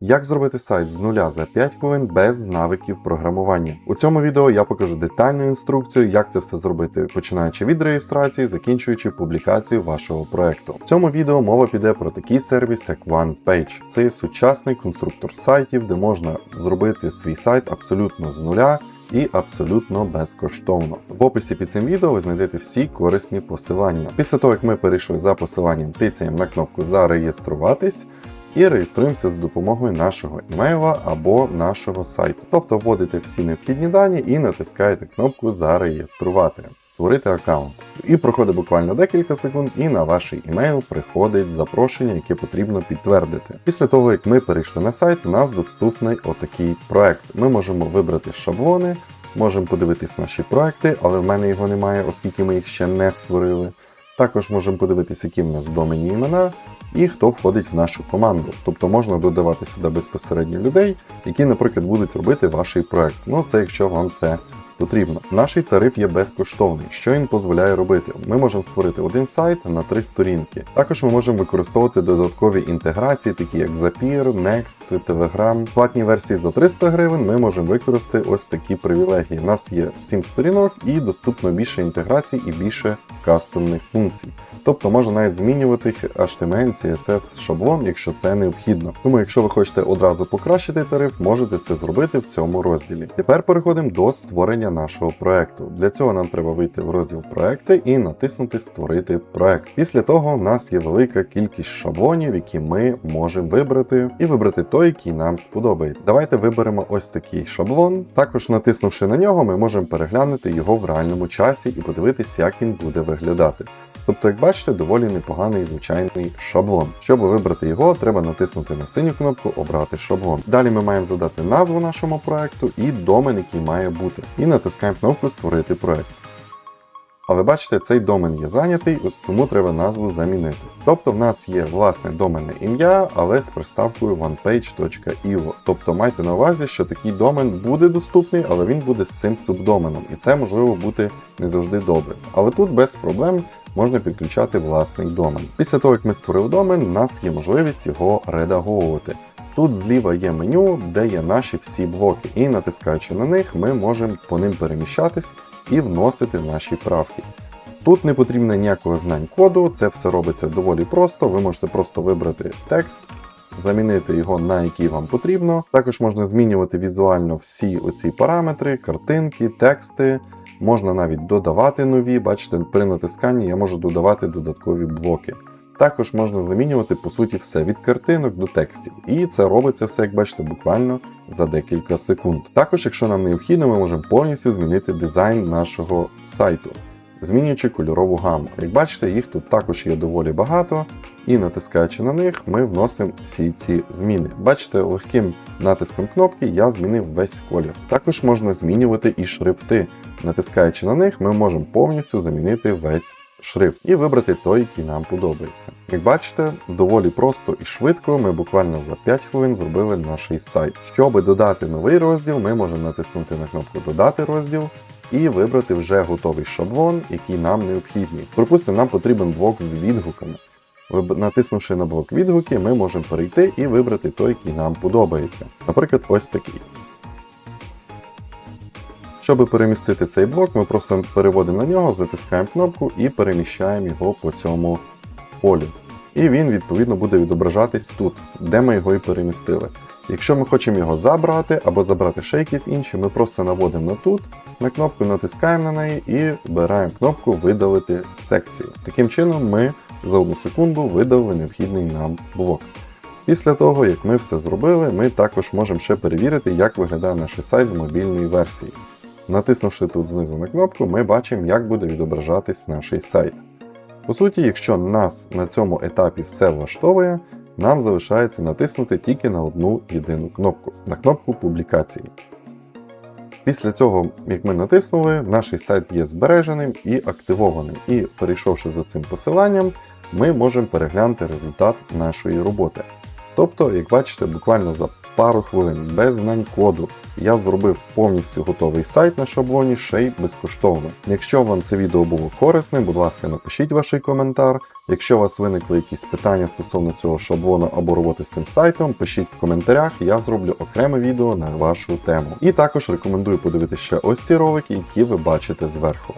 Як зробити сайт з нуля за 5 хвилин без навиків програмування? У цьому відео я покажу детальну інструкцію, як це все зробити, починаючи від реєстрації, закінчуючи публікацію вашого проекту. В цьому відео мова піде про такий сервіс, як OnePage. Це є сучасний конструктор сайтів, де можна зробити свій сайт абсолютно з нуля. І абсолютно безкоштовно. В описі під цим відео ви знайдете всі корисні посилання. Після того, як ми перейшли за посиланням, тицяємо на кнопку Зареєструватись і реєструємося за допомогою нашого емейла або нашого сайту. Тобто вводите всі необхідні дані і натискаєте кнопку Зареєструвати. Створити аккаунт. І проходить буквально декілька секунд, і на ваш емейл приходить запрошення, яке потрібно підтвердити. Після того, як ми перейшли на сайт, в нас доступний отакий проект. Ми можемо вибрати шаблони, можемо подивитись наші проекти, але в мене його немає, оскільки ми їх ще не створили. Також можемо подивитися, які в нас доменні імена і хто входить в нашу команду. Тобто можна додавати сюди безпосередньо людей, які, наприклад, будуть робити ваш проект. Ну це якщо вам це потрібно. Наш тариф є безкоштовний. Що він дозволяє робити? Ми можемо створити один сайт на три сторінки. Також ми можемо використовувати додаткові інтеграції, такі як Zapier, Next, Telegram. Платні версії за 300 гривень ми можемо використати ось такі привілегії. У нас є 7 сторінок і доступно більше інтеграцій і більше кастомних функцій. Тобто можна навіть змінювати HTML, CSS шаблон, якщо це необхідно. Тому, якщо ви хочете одразу покращити тариф, можете це зробити в цьому розділі. Тепер переходимо до створення нашого проекту. Для цього нам треба вийти в розділ проекти і натиснути Створити проект. Після того в нас є велика кількість шаблонів, які ми можемо вибрати, і вибрати той, який нам подобається. Давайте виберемо ось такий шаблон. Також натиснувши на нього, ми можемо переглянути його в реальному часі і подивитися, як він буде виглядати. Тобто, як бачите, доволі непоганий звичайний шаблон. Щоб вибрати його, треба натиснути на синю кнопку Обрати шаблон. Далі ми маємо задати назву нашому проекту і домен, який має бути. І натискаємо кнопку Створити проект. Але бачите, цей домен є зайнятий, тому треба назву замінити. Тобто в нас є власне доменне ім'я, але з приставкою onepage.io. Тобто майте на увазі, що такий домен буде доступний, але він буде з цим субдоменом, і це можливо бути не завжди добре. Але тут без проблем можна підключати власний домен. Після того, як ми створили домен, у нас є можливість його редаговувати. Тут зліва є меню, де є наші всі блоки, і натискаючи на них, ми можемо по ним переміщатись і вносити наші правки. Тут не потрібно ніякого знань коду, це все робиться доволі просто. Ви можете просто вибрати текст, замінити його на який вам потрібно. Також можна змінювати візуально всі оці параметри, картинки, тексти. Можна навіть додавати нові, бачите, при натисканні я можу додавати додаткові блоки. Також можна замінювати по суті все від картинок до текстів. І це робиться все, як бачите, буквально за декілька секунд. Також, якщо нам необхідно, ми можемо повністю змінити дизайн нашого сайту, змінюючи кольорову гаму. Як бачите, їх тут також є доволі багато, і натискаючи на них, ми вносимо всі ці зміни. Бачите, легким натиском кнопки я змінив весь колір. Також можна змінювати і шрифти. Натискаючи на них, ми можемо повністю замінити весь шрифт і вибрати той, який нам подобається. Як бачите, доволі просто і швидко ми буквально за 5 хвилин зробили наш сайт. Щоб додати новий розділ, ми можемо натиснути на кнопку Додати розділ і вибрати вже готовий шаблон, який нам необхідний. Припустимо, нам потрібен блок з відгуками. Натиснувши на блок відгуки, ми можемо перейти і вибрати той, який нам подобається. Наприклад, ось такий. Щоб перемістити цей блок, ми просто переводимо на нього, затискаємо кнопку і переміщаємо його по цьому полю. І він відповідно буде відображатись тут, де ми його і перемістили. Якщо ми хочемо його забрати або забрати ще якісь інші, ми просто наводимо на тут, на кнопку натискаємо на неї і обираємо кнопку Видалити секцію. Таким чином ми за одну секунду видалили необхідний нам блок. Після того, як ми все зробили, ми також можемо ще перевірити, як виглядає наш сайт з мобільної версії. Натиснувши тут знизу на кнопку, ми бачимо, як буде відображатись наш сайт. По суті, якщо нас на цьому етапі все влаштовує, нам залишається натиснути тільки на одну єдину кнопку на кнопку публікації. Після цього, як ми натиснули, наш сайт є збереженим і активованим. І перейшовши за цим посиланням, ми можемо переглянути результат нашої роботи. Тобто, як бачите, буквально за пару хвилин, без знань коду. Я зробив повністю готовий сайт на шаблоні ще й безкоштовно. Якщо вам це відео було корисним, будь ласка, напишіть ваш коментар. Якщо у вас виникли якісь питання стосовно цього шаблону або роботи з цим сайтом, пишіть в коментарях, я зроблю окреме відео на вашу тему. І також рекомендую подивитися ще ось ці ролики, які ви бачите зверху.